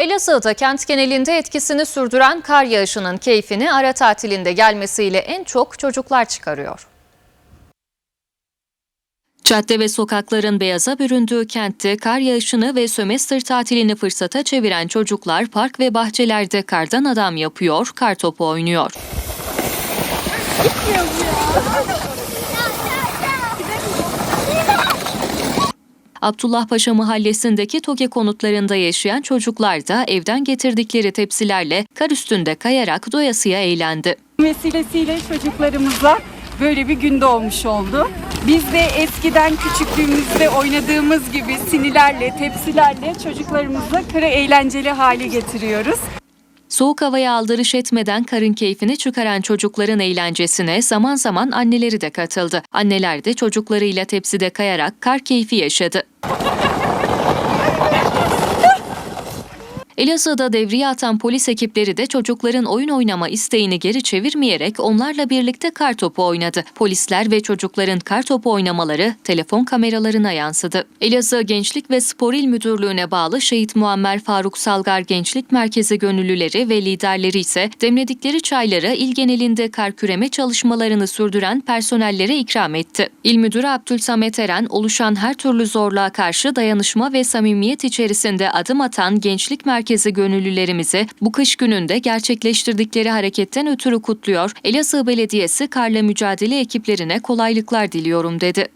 Elazığ'da kent genelinde etkisini sürdüren kar yağışının keyfini ara tatilinde gelmesiyle en çok çocuklar çıkarıyor. Cadde ve sokakların beyaza büründüğü kentte kar yağışını ve sömestr tatilini fırsata çeviren çocuklar park ve bahçelerde kardan adam yapıyor, kar topu oynuyor. Abdullahpaşa mahallesindeki TOGE konutlarında yaşayan çocuklar da evden getirdikleri tepsilerle kar üstünde kayarak doyasıya eğlendi. vesilesiyle çocuklarımızla böyle bir gün doğmuş oldu. Biz de eskiden küçüklüğümüzde oynadığımız gibi sinilerle, tepsilerle çocuklarımızla kırı eğlenceli hale getiriyoruz. Soğuk havaya aldırış etmeden karın keyfini çıkaran çocukların eğlencesine zaman zaman anneleri de katıldı. Anneler de çocuklarıyla tepside kayarak kar keyfi yaşadı. Elazığ'da devriye atan polis ekipleri de çocukların oyun oynama isteğini geri çevirmeyerek onlarla birlikte kar topu oynadı. Polisler ve çocukların kar topu oynamaları telefon kameralarına yansıdı. Elazığ Gençlik ve Spor İl Müdürlüğü'ne bağlı Şehit Muammer Faruk Salgar Gençlik Merkezi gönüllüleri ve liderleri ise demledikleri çayları il genelinde kar küreme çalışmalarını sürdüren personellere ikram etti. İl Müdürü Abdülsamet Eren, oluşan her türlü zorluğa karşı dayanışma ve samimiyet içerisinde adım atan Gençlik Merkezi gönüllülerimizi bu kış gününde gerçekleştirdikleri hareketten ötürü kutluyor, Elazığ Belediyesi karla mücadele ekiplerine kolaylıklar diliyorum dedi.